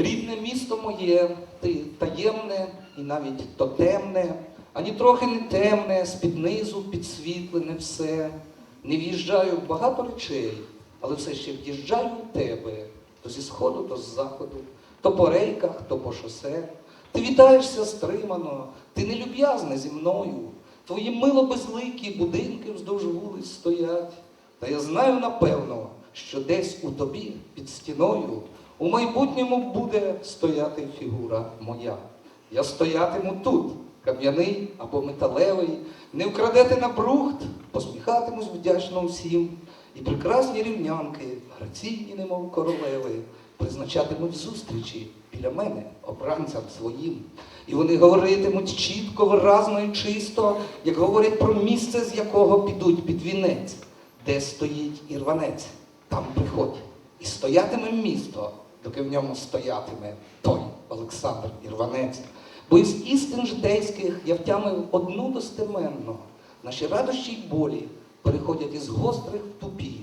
Рідне місто моє, ти таємне і навіть тотемне, ані трохи не темне, з-під низу підсвітлене все. Не в'їжджаю в багато речей, але все ще в'їжджаю в тебе, то зі сходу, то з заходу, то по рейках, то по шосе. Ти вітаєшся стримано, ти нелюб'язне зі мною. Твої мило безликі будинки вздовж вулиць стоять. Та я знаю напевно, що десь у тобі під стіною у майбутньому буде стояти фігура моя. Я стоятиму тут, кам'яний або металевий, не вкрадете на брухт, посміхатимусь вдячно всім. І прекрасні рівнянки, граційні, немов королеви, призначатимуть зустрічі біля мене, обранцям своїм. І вони говоритимуть чітко, виразно і чисто, як говорять про місце, з якого підуть під вінець, де стоїть ірванець. Там приходь. І стоятиме місто, доки в ньому стоятиме той Олександр Ірванець. Бо із істин житейських я втямив одну достеменно. Наші радощі й болі переходять із гострих в тупі.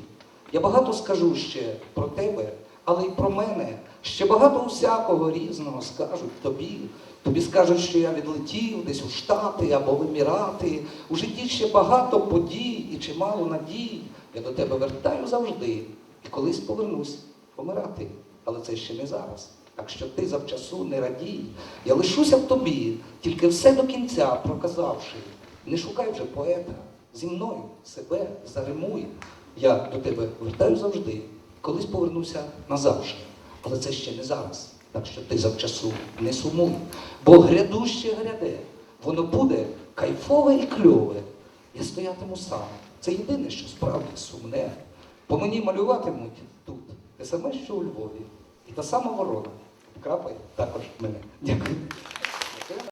Я багато скажу ще про тебе, але й про мене. Ще багато усякого різного скажуть тобі. Тобі скажуть, що я відлетів десь у Штати або в Емірати. У житті ще багато подій і чимало надій. Я до тебе вертаю завжди. І колись повернусь помирати. Але це ще не зараз. Так що ти завчасу не радій. Я лишуся в тобі, тільки все до кінця проказавши. Не шукай вже поета. Зі мною себе заримуй. Я до тебе вертаю завжди. Колись повернуся назавжди. Але це ще не зараз. Так що ти завчасу не сумуй. Бо грядуще гряде. Воно буде кайфове і кльове. Я стоятиму сам. Це єдине, що справді сумне. По мені малюватимуть тут. Саме, що у Львові. І та сама ворона. Крапає також мене. Дякую.